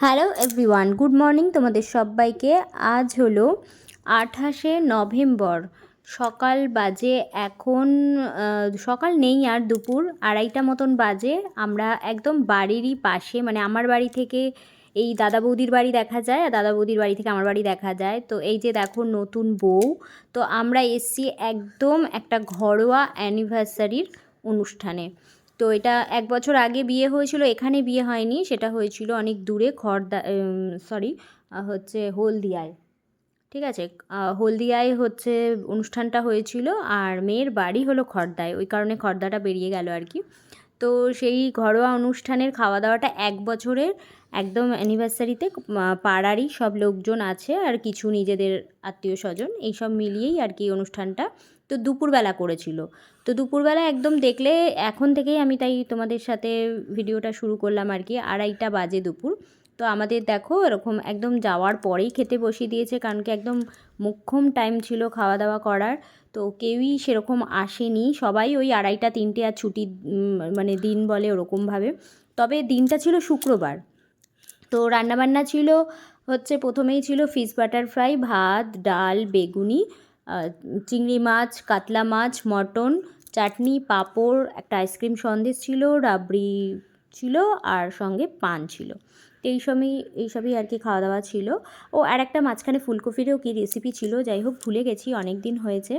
Hello everyone good morning তোমাদের সবাইকে। আজ হলো আঠাশে নভেম্বর। সকাল বাজে এখন সকাল নেই আর দুপুর আড়াইটা মতন বাজে। আমরা একদম বাড়িরই পাশে মানে আমার বাড়ি থেকে এই দাদা বৌদির বাড়ি দেখা যায় আর দাদা বৌদির বাড়ি থেকে আমার বাড়ি দেখা যায়। তো এই যে দেখো নতুন বউ, তো আমরা এসছি একদম একটা ঘরোয়া অ্যানিভার্সারির অনুষ্ঠানে। তো এটা এক বছর আগে বিয়ে হয়েছিল, এখানে বিয়ে হয়নি, সেটা হয়েছিল অনেক দূরে, খড়দা সরি হচ্ছে হলদিয়ায়। ঠিক আছে? হলদিয়ায় হচ্ছে অনুষ্ঠানটা হয়েছিল আর মেয়ের বাড়ি হলো খড়দায়, ওই কারণে খড়দাটা বেরিয়ে গেল আর কি। তো সেই ঘরোয়া অনুষ্ঠানের খাওয়া দাওয়াটা এক বছরের, একদম অ্যানিভার্সারিতে পাড়ারই সব লোকজন আছে আর কিছু নিজেদের আত্মীয় স্বজন এইসব মিলিয়েই আর কি অনুষ্ঠানটা তো দুপুরবেলা করেছিল। তো দুপুরবেলা একদম দেখলে এখন থেকেই আমি তাই তোমাদের সাথে ভিডিওটা শুরু করলাম আর কি, আড়াইটা বাজে দুপুর। তো আমাদের দেখো এরকম একদম যাওয়ার পরেই খেতে বসিয়ে দিয়েছে কারণ কি একদম মোক্ষম টাইম ছিল খাওয়া দাওয়া করার। তো কেউই সেরকম আসেনি। সবাই ওই আড়াইটা, তিনটে আর ছুটি মানে দিন বলে ওরকমভাবে। তবে দিনটা ছিল শুক্রবার। তো রান্নাবান্না ছিল হচ্ছে প্রথমেই ছিল ফিশ বাটার ফ্রাই ভাত, ডাল, বেগুনি। চিংড়ি মাছ, কাতলা মাছ, মটন, চাটনি, পাঁপড়, একটা আইসক্রিম সন্দেশ ছিল, রাবড়ি ছিল আর সঙ্গে পান ছিল। তো এইসবই এইসবই আর কি খাওয়া দাওয়া ছিল। ও আর একটা মাঝখানে ফুলকপিরও কি রেসিপি ছিল, যাই হোক ভুলে গেছি অনেক দিন হয়েছে।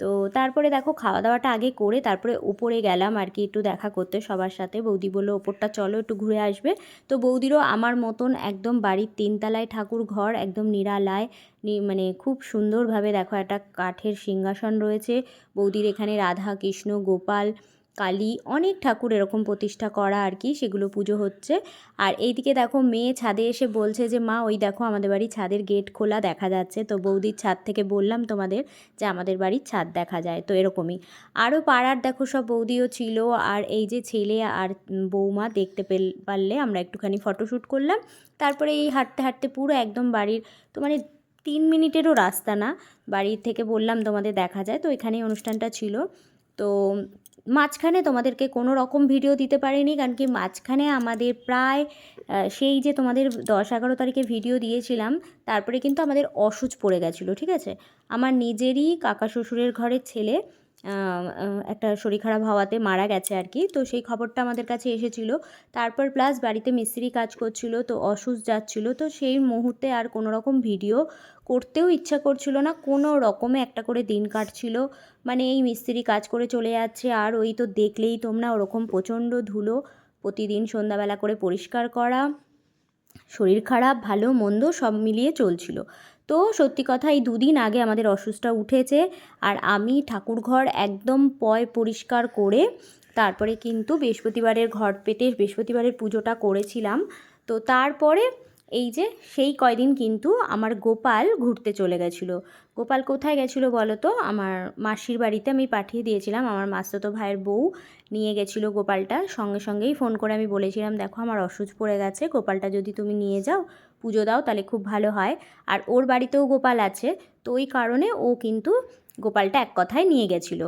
তো তারপরে দেখো খাওয়া দাওয়াটা আগে করে তারপরে উপরে গেলাম আর কি একটু দেখা করতে সবার সাথে। বৌদি বলল, ওপরটা চলো, একটু ঘুরে আসবে। তো বৌদিরও আমার মতন একদম বাড়ির তিনতলায় ঠাকুর ঘর, একদম নিরালায় মানে খুব সুন্দরভাবে দেখো একটা কাঠের সিংহাসন রয়েছে। বৌদির এখানে রাধা, কৃষ্ণ, গোপাল কালী অনেক ঠাকুর এরকম প্রতিষ্ঠা করা আর কি, সেগুলো পুজো হচ্ছে। আর এইদিকে দেখো মেয়ে ছাদে এসে বলছে যে, মা, ওই দেখো আমাদের বাড়ির ছাদের গেট খোলা দেখা যাচ্ছে। তো বৌদির ছাদ থেকে বললাম তোমাদের যে, আমাদের বাড়ির ছাদ দেখা যায়। তো এরকমই। আরও পাড়ার দেখো সব বৌদিও ছিল আর এই যে ছেলে আর বৌমা দেখতে পেল, পারলে আমরা একটুখানি ফটোশ্যুট করলাম। তারপরে এই হাঁটতে হাঁটতে পুরো একদম বাড়ির, তো মানে তিন মিনিটেরও রাস্তা না। বাড়ির থেকে বললাম তোমাদের দেখা যায়। তো এখানেই অনুষ্ঠানটা ছিল। তো মাঝখানে তোমাদেরকে কোনো রকম ভিডিও দিতে পারিনি, কারণ কি মাঝখানে আমাদের প্রায় সেই যে তোমাদের দশ এগারো তারিখে ভিডিও দিয়েছিলাম, তারপরে কিন্তু আমাদের অসুচ পড়ে গেছিল, ঠিক আছে? আমার নিজেরই কাকা শ্বশুরের ঘরের ছেলে একটা শরীর খারাপ হওয়াতে মারা গেছে আর কি। তো সেই খবরটা আমাদের কাছে এসেছিল। তারপর প্লাস বাড়িতে মিস্ত্রি কাজ করছিল, তো অসুস্থ যাচ্ছিল। তো সেই মুহূর্তে আর কোনো রকম ভিডিও করতেও ইচ্ছা করছিল না। কোনো রকমে একটা করে দিন কাটছিল। মানে এই মিস্ত্রি কাজ করে চলে যাচ্ছে। আর ওই তো দেখলেই তোমরা ওরকম প্রচণ্ড ধুলো। প্রতিদিন সন্ধ্যাবেলা করে পরিষ্কার করা। শরীর খারাপ, ভালো, মন্দ সব মিলিয়ে চলছিল। তো সত্যি কথা এই দুদিন আগে আমাদের অসুস্থটা উঠেছে আর আমি ঠাকুরঘর একদম পয় পরিষ্কার করে তারপরে কিন্তু বৃহস্পতিবারের ঘর পেতে বৃহস্পতিবারের পুজোটা করেছিলাম। তো তারপরে এই যে সেই কয়দিন কিন্তু আমার গোপাল ঘুরতে চলে গেছিল। গোপাল কোথায় গেছিল বলো তো আমার মাসির বাড়িতে আমি পাঠিয়ে দিয়েছিলাম। আমার মাস্তাতো ভাইয়ের বউ নিয়ে গেছিল গোপালটা। সঙ্গে সঙ্গেই ফোন করে আমি বলেছিলাম, দেখো, আমার অসুচ পড়ে গেছে। গোপালটা যদি তুমি নিয়ে যাও, পুজো দাও, তাহলে খুব ভালো হয়। আর ওর বাড়িতেও গোপাল আছে। তো ওই কারণে ও কিন্তু গোপালটা এক কথায় নিয়ে গেছিল।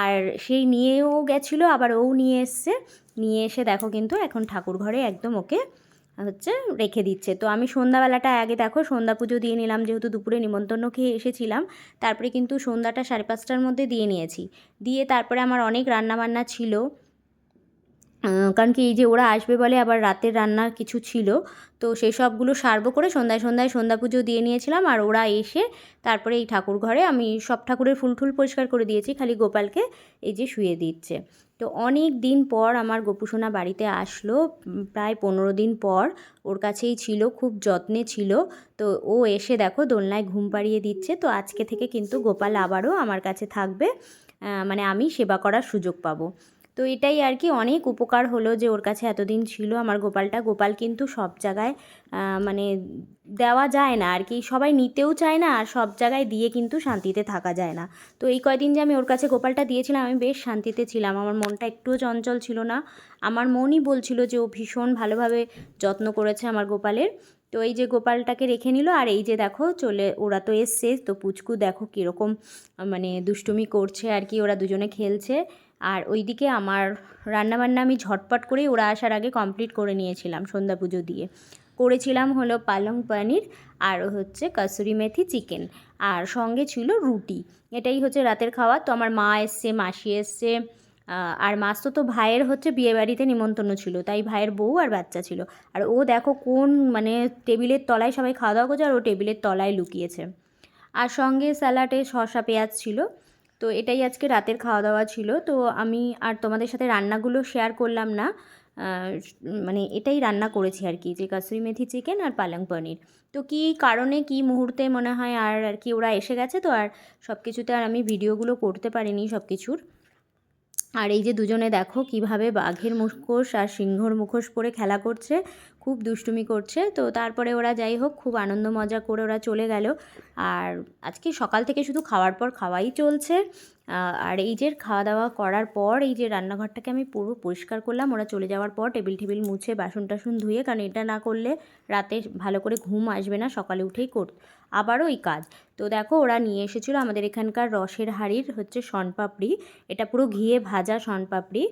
আর সেই নিয়েও গেছিল, আবার ও নিয়ে এসছে। নিয়ে এসে দেখো কিন্তু এখন ঠাকুর ঘরে একদম ওকে হচ্ছে রেখে দিচ্ছে। তো আমি সন্ধ্যাবেলাটা আগে দেখো, সন্ধ্যা পুজো দিয়ে নিলাম যেহেতু দুপুরে নিমন্ত্রণ খেয়ে এসেছিলাম। তারপরে কিন্তু সন্ধ্যাটা সাড়ে পাঁচটার মধ্যে দিয়ে নিয়েছি। দিয়ে তারপরে আমার অনেক রান্নাবান্না ছিল। কারণ কি এই যে ওরা আসবে বলে আবার রাতের রান্না কিছু ছিল। তো সেই সবগুলো সারবো করে সন্ধ্যায় সন্ধ্যায় সন্ধ্যা পুজো দিয়ে নিয়েছিলাম আর ওরা এসে তারপরে এই ঠাকুর ঘরে আমি সব ঠাকুরের ফুল টুল পরিষ্কার করে দিয়েছি, খালি গোপালকে এই যে শুয়ে দিচ্ছে। তো অনেক দিন পর আমার গোপুসোনা বাড়িতে আসলো প্রায় পনেরো দিন পর। ওর কাছেই ছিল, খুব যত্নে ছিল। তো ও এসে দেখো দোলনায় ঘুম পাড়িয়ে দিচ্ছে, তো আজকে থেকে কিন্তু গোপাল আবারও আমার কাছে থাকবে মানে আমি সেবা করার সুযোগ পাবো। তো এটাই আর কি অনেক উপকার হলো যে ওর কাছে এতদিন ছিল। আমার গোপালটা, গোপাল কিন্তু সব জায়গায় মানে দেওয়া যায় না আর কি। সবাই নিতেও চায় না আর সব জায়গায় দিয়ে কিন্তু শান্তিতে থাকা যায় না। তো এই কয়দিন যে আমি ওর কাছে গোপালটা দিয়েছিলাম, আমি বেশ শান্তিতে ছিলাম। আমার মনটা একটুও চঞ্চল ছিল না। আমার মনই বলছিল যে ও ভীষণ ভালোভাবে যত্ন করেছে আমার গোপালের। তো এই যে গোপালটাকে রেখে নিল আর এই যে দেখো চলে, ওরা তো এসছে। তো পুচকু দেখো কীরকম মানে দুষ্টুমি করছে আর কি। ওরা দুজনে খেলছে। আর ওইদিকে আমার রান্নাবান্না আমি ঝটপট করেই ওরা আসার আগে কমপ্লিট করে নিয়েছিলাম সন্ধ্যা পুজো দিয়ে। করেছিলাম হলো পালং পনির আর হচ্ছে কসুরি মেথি চিকেন আর সঙ্গে ছিল রুটি। এটাই হচ্ছে রাতের খাওয়া। তো আমার মা এসছে, মাসি এসছে আর মাস তো তো ভাইয়ের হচ্ছে বিয়েবাড়িতে নিমন্ত্রণ ছিল, তাই ভাইয়ের বউ আর বাচ্চা ছিল। আর ও দেখো কোন মানে টেবিলের তলায় সবাই খাওয়া দাওয়া করছে আর ও টেবিলের তলায় লুকিয়েছে। আর সঙ্গে স্যালাডে শসা পেঁয়াজ ছিল। তো এটাই আজকে রাতের খাওয়া দাওয়া ছিল। তো আমি আর তোমাদের সাথে রান্নাগুলো শেয়ার করলাম না। মানে এটাই রান্না করেছি আর কি, যে কাসুরি মেথি চিকেন আর পালং পনির। তো কি কারণে, কি মুহূর্তে মনে হয় আর আর কি ওরা এসে গেছে তো আর সব কিছুতে আর আমি ভিডিওগুলো করতে পারিনি সব কিছুর আর এই যে দুজনে দেখো কীভাবে বাঘের মুখোশ আর সিংহর মুখোশ পরে খেলা করছে, খুব দুষ্টুমি করছে। তো তারপরে ওরা যাই হোক, খুব আনন্দ মজা করে ওরা চলে গেল। আর আজকে সকাল থেকে শুধু খাওয়ার পর খাওয়াই চলছে। আর এই যে খাওয়া দাওয়া করার পর এই যে রান্নাঘরটাকে আমি পুরো পরিষ্কার করলাম, ওরা চলে যাওয়ার পর টেবিল টেবিল মুছে বাসন টাসন ধুয়ে, কারণ এটা না করলে রাতে ভালো করে ঘুম আসবে না, সকালে উঠেই কর, আবারও এই কাজ। তো দেখো, ওরা নিয়ে এসেছিল আমাদের এখানকার রসের হাঁড়ির হচ্ছে শনপাপড়ি, এটা পুরো ঘিয়ে ভাজা শনপাপড়ি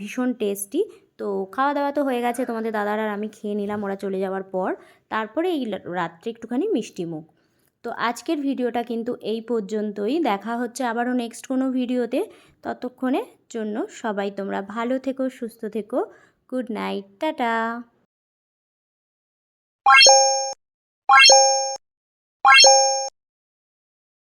ভীষণ টেস্টি। তো খাওয়া দাওয়া তো হয়ে গেছে, তোমাদের দাদার আর আমি খেয়ে নিলাম, ওরা চলে যাওয়ার পর। তারপরে এই রাত্রে একটুখানি মিষ্টি মুখ। তো আজকের ভিডিওটা কিন্তু এই পর্যন্তই। দেখা হচ্ছে আবারও নেক্সট কোনো ভিডিওতে। ততক্ষণের জন্য সবাই তোমরা ভালো থেকো, সুস্থ থেকো। Good night tata.